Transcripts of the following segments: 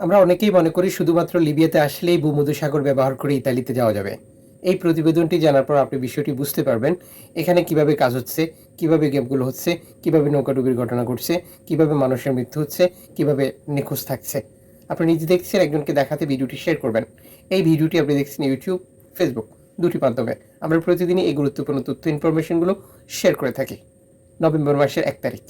আমরা অনেকেই মনে করি শুধুমাত্র লিবিয়াতে আসলেই ভূমধ্যসাগর ব্যবহার করে ইতালিতে যাওয়া যাবে। এই প্রতিবেদনটি জানার পর আপনি বিষয়টি বুঝতে পারবেন, এখানে কীভাবে কাজ হচ্ছে, কীভাবে গেমগুলো হচ্ছে, কীভাবে নৌকাডুবির ঘটনা ঘটছে, কীভাবে মানুষের মৃত্যু হচ্ছে, কীভাবে নিখোঁজ থাকছে। আপনি নিজে দেখছেন, একজনকে দেখাতে ভিডিওটি শেয়ার করবেন। এই ভিডিওটি আপনি দেখছেন ইউটিউব ফেসবুক দুটি মাধ্যমে। আমরা প্রতিদিনই এই গুরুত্বপূর্ণ তথ্য ইনফরমেশনগুলো শেয়ার করে থাকি। নভেম্বর মাসের এক তারিখ।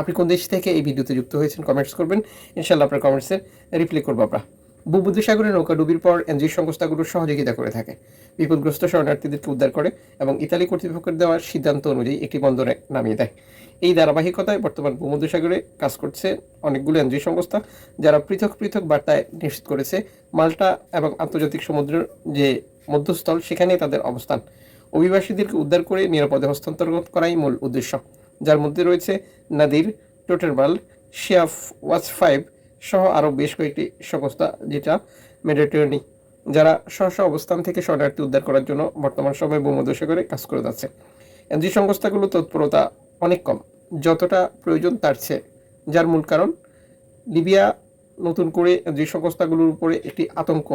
আপনি কোন দেশ থেকে এই ভিডিওতে যুক্ত হয়েছেন কমেন্টস করবেন। ইনশাল্লাহ আপনার কমেন্টসের রিপ্লাই করব আমরা। ভূমধ্যসাগরে নৌকা ডুবির পর এনজিও সংস্থাগুলো সহযোগিতা করে থাকে। বিপদগ্রস্ত শরণার্থীদেরকে উদ্ধার করে এবং ইতালি কর্তৃপক্ষের দেওয়ার সিদ্ধান্ত অনুযায়ী একটি বন্দরে নামিয়ে দেয়। এই ধারাবাহিকতায় বর্তমান ভূমধ্যসাগরে কাজ করছে অনেকগুলো এনজিও সংস্থা, যারা পৃথক পৃথক বার্তায় নিশ্চিত করেছে মাল্টা এবং আন্তর্জাতিক সমুদ্রের যে মধ্যস্থল সেখানে তাদের অবস্থান। অভিবাসীদেরকে উদ্ধার করে নিরাপদে হস্তান্তর করাই মূল উদ্দেশ্য। যার মধ্যে রয়েছে নাদির, টোটেরবাল, শিয়াফ ওয়াচ ফাইভ সহ আরও বেশ কয়েকটি সংস্থা যেটা মেডিটেরিয়ানি, যারা স্ব অবস্থান থেকে শরণার্থী উদ্ধার করার জন্য বর্তমান সময়ে ভূমধ্যসাগরে কাজ করে যাচ্ছে। এনজি সংস্থাগুলো তৎপরতা অনেক কম। যতটা প্রয়োজন তার চেয়ে। যার মূল কারণ, লিবিয়া নতুন করে যে সংস্থাগুলোর উপরে একটি আতঙ্ক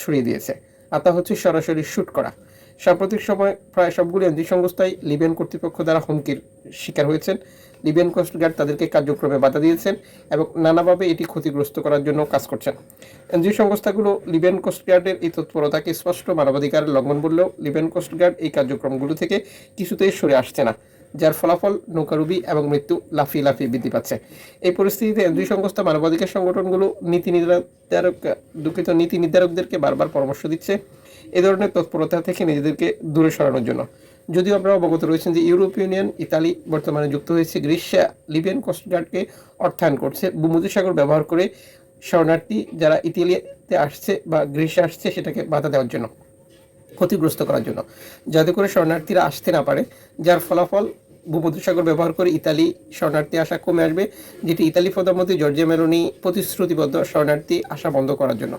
ছড়িয়ে দিয়েছে, আর তা হচ্ছে সরাসরি শ্যুট করা। সাম্প্রতিক সময় প্রায় সবগুলি এনজি সংস্থাই লিবিয়ান কর্তৃপক্ষ দ্বারা হুমকির শিকার হয়েছেন। লিবিয়ান কোস্টগার্ড তাদেরকে কার্যক্রমে বাধা দিয়েছেন এবং নানাভাবে এটি ক্ষতিগ্রস্ত করার জন্য কাজ করছেন। এনজি সংস্থাগুলো লিবিয়ান কোস্টগার্ডের এই তৎপরতাকে স্পষ্ট মানবাধিকারের লঙ্ঘন বললেও লিবিয়ান কোস্টগার্ড এই কার্যক্রমগুলো থেকে কিছুতেই সরে আসছে না, যার ফলাফল নৌকারুবি এবং মৃত্যু লাফিয়ে লাফিয়ে বৃদ্ধি পাচ্ছে। এই পরিস্থিতিতে এনজি সংস্থা, মানবাধিকার সংগঠনগুলো নীতি নির্ধারক, দুঃখিত, নীতি নির্ধারকদেরকে বারবার পরামর্শ দিচ্ছে। এ ধরনের তৎপরতা থেকে নিজেদেরকে দূরে সরানোর জন্য। যদিও আপনারা অবগত রয়েছেন যে ইউরোপ ইউনিয়ন, ইতালি বর্তমানে যুক্ত হয়েছে গ্রীষ্মা লিবিয়ান কোস্টগার্ডকে অর্থায়ন করছে। ভূমধ্যসাগর ব্যবহার করে শরণার্থী যারা ইতালিতে আসছে বা গ্রীষ্মে আসছে সেটাকে বাধা দেওয়ার জন্য, ক্ষতিগ্রস্ত করার জন্য। যাতে করে শরণার্থীরা আসতে না পারে, যার ফলাফল ভূমধ্যসাগর ব্যবহার করে ইতালি শরণার্থী আসা কমে আসবে, যেটি ইতালি প্রধানমন্ত্রী জর্জিয়া মেলোনি প্রতিশ্রুতিবদ্ধ শরণার্থী আসা বন্ধ করার জন্য।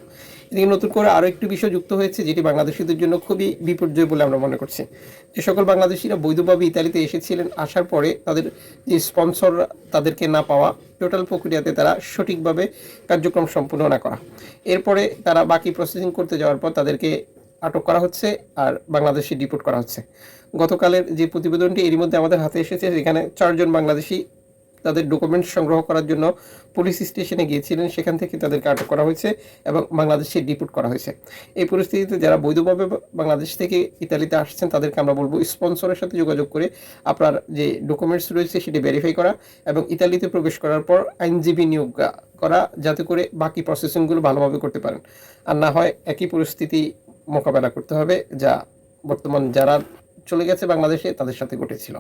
এদিকে নতুন করে আরও একটি বিষয় যুক্ত হয়েছে, যেটি বাংলাদেশিদের জন্য খুবই বিপর্যয় বলে আমরা মনে করছি। যে সকল বাংলাদেশিরা বৈধভাবে ইতালিতে এসেছিলেন, আসার পরে তাদের যে স্পন্সর তাদেরকে না পাওয়া, টোটাল প্রক্রিয়াতে তারা সঠিকভাবে কার্যক্রম সম্পূর্ণ না করা। এরপরে তারা বাকি প্রসেসিং করতে যাওয়ার পর তাদেরকে আটক করা হচ্ছে আর বাংলাদেশি ডিপোর্ট করা হচ্ছে। গতকালের যে প্রতিবেদনটি এরই মধ্যে আমাদের হাতে এসেছে যেখানে চারজন বাংলাদেশি তাদের ডকুমেন্টস সংগ্রহ করার জন্য পুলিশ স্টেশনে গিয়েছিলেন। সেখান থেকে তাদেরকে আটক করা হয়েছে এবং বাংলাদেশে ডিপোর্ট করা হয়েছে। এই পরিস্থিতিতে যারা বৈধভাবে বাংলাদেশ থেকে ইতালিতে আসছেন, তাদেরকে আমরা বলব স্পন্সরের সাথে যোগাযোগ করে আপনার যে ডকুমেন্টস রয়েছে, সেটি ভেরিফাই করা এবং ইতালিতে প্রবেশ করার পর আইনজীবী নিয়োগ করা, যাতে করে বাকি প্রসেসিংগুলো ভালোভাবে করতে পারেন। আর না হয় একই পরিস্থিতি মোকাবেলা করতে হবে যা বর্তমান যারা চলে গেছে বাংলাদেশে তাদের সাথে ঘটেছিল।